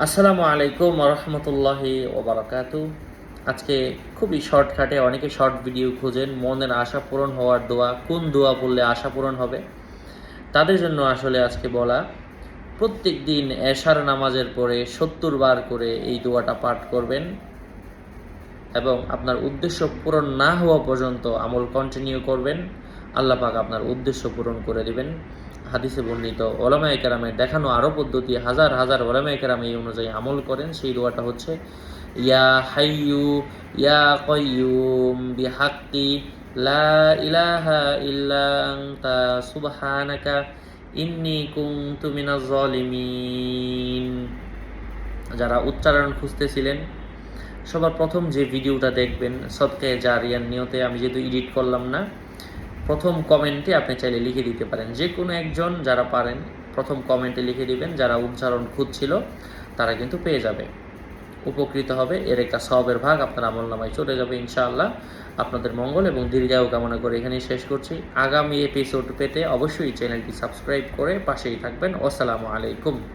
আসসালামু আলাইকুম রহমতুল্লাহি ওবরাকাতু আজকে খুবই শর্টকাটে অনেকে শর্ট ভিডিও খোঁজেন, মনের আশা পূরণ হওয়ার দোয়া, কোন দোয়া পড়লে আশা পূরণ হবে? তাদের জন্য আসলে আজকে বলা, প্রত্যেক দিন এশার নামাজের পরে সত্তর বার করে এই দোয়াটা পাঠ করবেন এবং আপনার উদ্দেশ্য পূরণ না হওয়া পর্যন্ত আমল কন্টিনিউ করবেন। আল্লাহ পাক আপনার উদ্দেশ্য পূরণ করে দিবেন। হাদিসে বর্ণিত, ওলামায় কেরামের দেখানো আরও পদ্ধতি, হাজার হাজার ওলামায় কেরাম এই অনুযায়ী আমল করেন। সেই দোয়াটা হচ্ছে, ইয়া হাইয়ু, ইয়া কয়ুম বিহাক্কি, লা ইলাহা ইল্লা আনতা সুবহানাকা, ইন্নী কুনতু মিনাজ যারা উচ্চারণ খুঁজতেছিলেন, সবার প্রথম যে ভিডিওটা দেখবেন সদকে জারিয়ার নিয়তে আমি যেহেতু এডিট করলাম না প্রথম কমেন্টে আপনি চাইলে লিখে দিতে পারেন। যে কোনো একজন যারা পারেন, প্রথম কমেন্টে লিখে দিবেন, যারা উচ্চারণ খুঁজছিল, তারা কিন্তু পেয়ে যাবে। উপকৃত হবে এর একটা সবের ভাগ, আপনার আমল নামায় চলে যাবে ইনশাআল্লাহ। আপনাদের মঙ্গল এবং দীর্ঘায়ু কামনা করে এখানেই শেষ করছি। আগামী এপিসোড পেতে অবশ্যই চ্যানেলটি সাবস্ক্রাইব করে পাশেই থাকবেন। আসসালামু আলাইকুম।